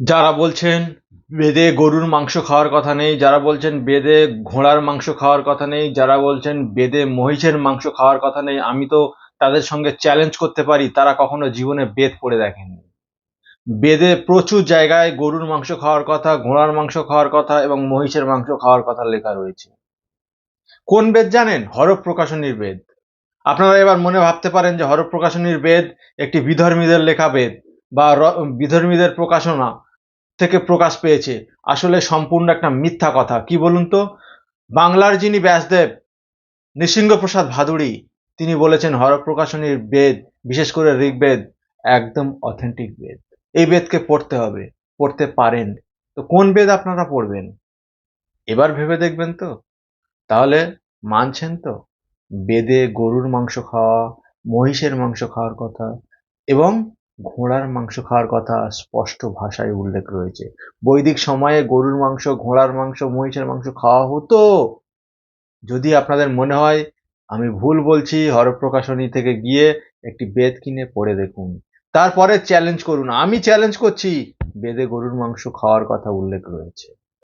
যারা বলছেন বেদে গরুর মাংস খাওয়ার কথা নেই, যারা বলছেন বেদে ঘোড়ার মাংস খাওয়ার কথা নেই, যারা বলছেন বেদে মহিষের মাংস খাওয়ার কথা নেই, আমি তো তাদের সঙ্গে চ্যালেঞ্জ করতে পারি, তারা কখনো জীবনে বেদ পড়ে দেখেনি বেদে প্রচুর জায়গায় গরুর মাংস খাওয়ার কথা, ঘোড়ার মাংস খাওয়ার কথা এবং মহিষের মাংস খাওয়ার কথা লেখা রয়েছে। কোন বেদ জানেন? হরফ প্রকাশনীর বেদ। আপনারা এবার মনে ভাবতে পারেন যে হরফ প্রকাশনীর বেদ একটি বিধর্মীদের লেখা বেদ বা বিধর্মীদের প্রকাশনা। থেকে প্রকাশ পেয়েছে। আসলে সম্পূর্ণ একটা মিথ্যা কথা। কি বলুন তো? বাংলার যিনি ব্যাসদেব, নৃসিংহপ্রসাদ ভাদুড়ী, তিনি বলেছেন হরফ প্রকাশনীর বেদ, বিশেষ করে ঋগ্বেদ, একদম অথেন্টিক বেদ। এই বেদকে পড়তে হবে, পড়তে পারেন। তো কোন বেদ আপনারা পড়বেন? এবার ভেবে দেখবেন তো। তাহলে মানছেন তো? বেদে গরুর মাংস খাওয়া, মহিষের মাংস খাওয়ার কথা। এবং ঘোড়ার মাংস খাওয়ার কথা স্পষ্ট ভাষায় উল্লেখ রয়েছে। বৈদিক সময়ে গরুর মাংস, ঘোড়ার মাংস, মহিষের মাংস খাওয়া হতো। যদি আপনাদের মনে হয়, আমি ভুল বলছি, হরপ্রকাশনী থেকে গিয়ে একটি বেদ কিনে পড়ে দেখুন। তারপরে চ্যালেঞ্জ করুন। আমি চ্যালেঞ্জ করছি, বেদে গরুর মাংস খাওয়ার কথা উল্লেখ রয়েছে।